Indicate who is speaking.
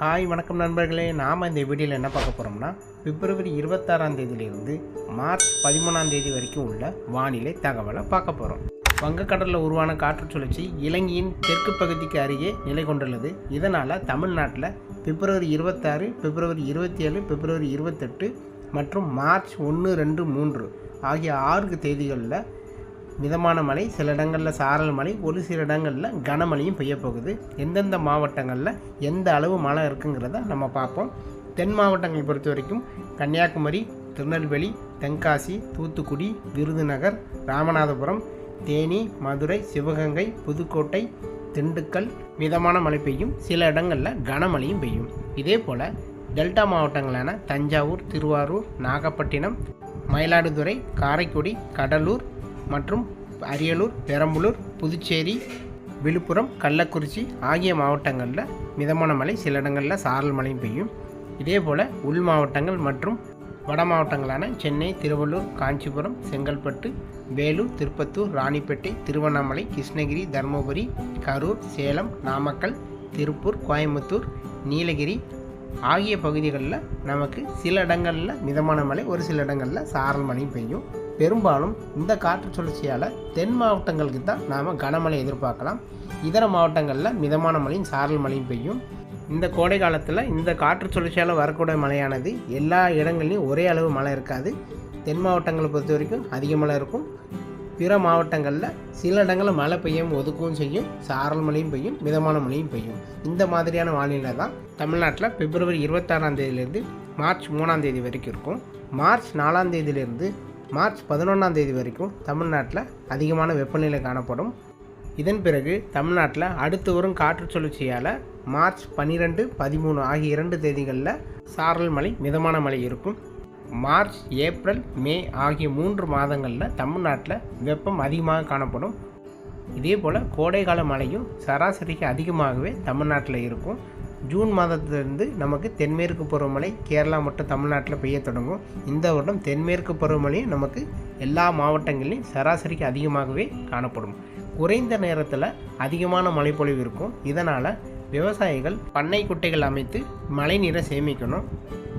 Speaker 1: Hi வணக்கம் நண்பர்களே. நாம் இந்த வீடியோவில் என்ன பார்க்க போகிறோம்னா பிப்ரவரி இருபத்தாறாம் தேதியிலிருந்து மார்ச் பதிமூணாம் தேதி வரைக்கும் உள்ள வானிலை தகவலை பார்க்க போகிறோம் வங்கக்கடலில் உருவான காற்று சுழற்சி இலங்கையின் தெற்கு பகுதிக்கு அருகே நிலை கொண்டுள்ளது. இதனால் தமிழ்நாட்டில் பிப்ரவரி இருபத்தாறு பிப்ரவரி இருபத்தி ஏழு பிப்ரவரி இருபத்தெட்டு மற்றும் மார்ச் ஒன்று ரெண்டு மூன்று ஆகிய ஆறு தேதிகளில் மிதமான மழை சில இடங்களில் சாரல் மழை ஒரு சில இடங்களில் கனமழையும் பெய்ய போகுது. எந்தெந்த மாவட்டங்களில் எந்த அளவு மழை இருக்குங்கிறத நம்ம பார்ப்போம். தென் மாவட்டங்கள் பொறுத்த வரைக்கும் கன்னியாகுமரி திருநெல்வேலி தென்காசி தூத்துக்குடி விருதுநகர் ராமநாதபுரம் தேனி மதுரை சிவகங்கை புதுக்கோட்டை திண்டுக்கல் மிதமான மழை பெய்யும். சில இடங்களில் கனமழையும் பெய்யும். இதே போல் டெல்டா மாவட்டங்களான தஞ்சாவூர் திருவாரூர் நாகப்பட்டினம் மயிலாடுதுறை காரைக்குடி கடலூர் மற்றும் அரியலூர் பெரம்பலூர் புதுச்சேரி விழுப்புரம் கள்ளக்குறிச்சி ஆகிய மாவட்டங்களில் மிதமான மழை சில இடங்களில் சாரல் மழையும் பெய்யும். இதே போல் உள் மாவட்டங்கள் மற்றும் வட மாவட்டங்களான சென்னை திருவள்ளூர் காஞ்சிபுரம் செங்கல்பட்டு வேலூர் திருப்பத்தூர் ராணிப்பேட்டை திருவண்ணாமலை கிருஷ்ணகிரி தருமபுரி கரூர் சேலம் நாமக்கல் திருப்பூர் கோயம்புத்தூர் நீலகிரி ஆகிய பகுதிகளில் நமக்கு சில இடங்களில் மிதமான மழை ஒரு சில இடங்களில் சாரல் மழையும் பெய்யும். பெரும்பாலும் இந்த காற்று சுழற்சியால் தென் மாவட்டங்களுக்கு தான் நாம் கனமழை எதிர்பார்க்கலாம். இதர மாவட்டங்களில் மிதமான மழையும் சாரல் மழையும் பெய்யும். இந்த கோடை காலத்தில் இந்த காற்று சுழற்சியால் வரக்கூடிய மழையானது எல்லா இடங்கள்லையும் ஒரே அளவு மழை இருக்காது. தென் மாவட்டங்களை பொறுத்த வரைக்கும் அதிக மழை இருக்கும். பிற மாவட்டங்களில் சில இடங்களில் மழை பெய்யும் ஒதுக்கவும் செய்யும் சாரல் மழையும் பெய்யும் மிதமான மழையும் பெய்யும். இந்த மாதிரியான வானிலை தான் தமிழ்நாட்டில் பிப்ரவரி இருபத்தாறாம் தேதியிலேருந்து மார்ச் மூணாம் தேதி வரைக்கும் இருக்கும். மார்ச் நாலாம் தேதியிலேருந்து மார்ச் பதினொன்றாம் தேதி வரைக்கும் தமிழ்நாட்டில் அதிகமான வெப்பநிலை காணப்படும். இதன் பிறகு தமிழ்நாட்டில் அடுத்து வரும் காற்று சுழற்சியால் மார்ச் பன்னிரெண்டு பதிமூணு ஆகிய இரண்டு தேதிகளில் சாரல் மழை மிதமான மழை இருக்கும். மார்ச் ஏப்ரல் மே ஆகிய மூன்று மாதங்களில் தமிழ்நாட்டில் வெப்பம் அதிகமாக காணப்படும். இதே போல் கோடைக்கால மழையும் சராசரிக்கு அதிகமாகவே தமிழ்நாட்டில் இருக்கும். ஜூன் மாதத்திலிருந்து நமக்கு தென்மேற்கு பருவமழை கேரளா மற்றும் தமிழ்நாட்டில் பெய்ய தொடங்கும். இந்த வருடம் தென்மேற்கு பருவமழையும் நமக்கு எல்லா மாவட்டங்களிலும் சராசரிக்கு அதிகமாகவே காணப்படும். குறைந்த நேரத்தில் அதிகமான மழைப்பொழிவு இருக்கும். இதனால் விவசாயிகள் பண்ணை குட்டைகள் அமைத்து மழை நீரை சேமிக்கணும்.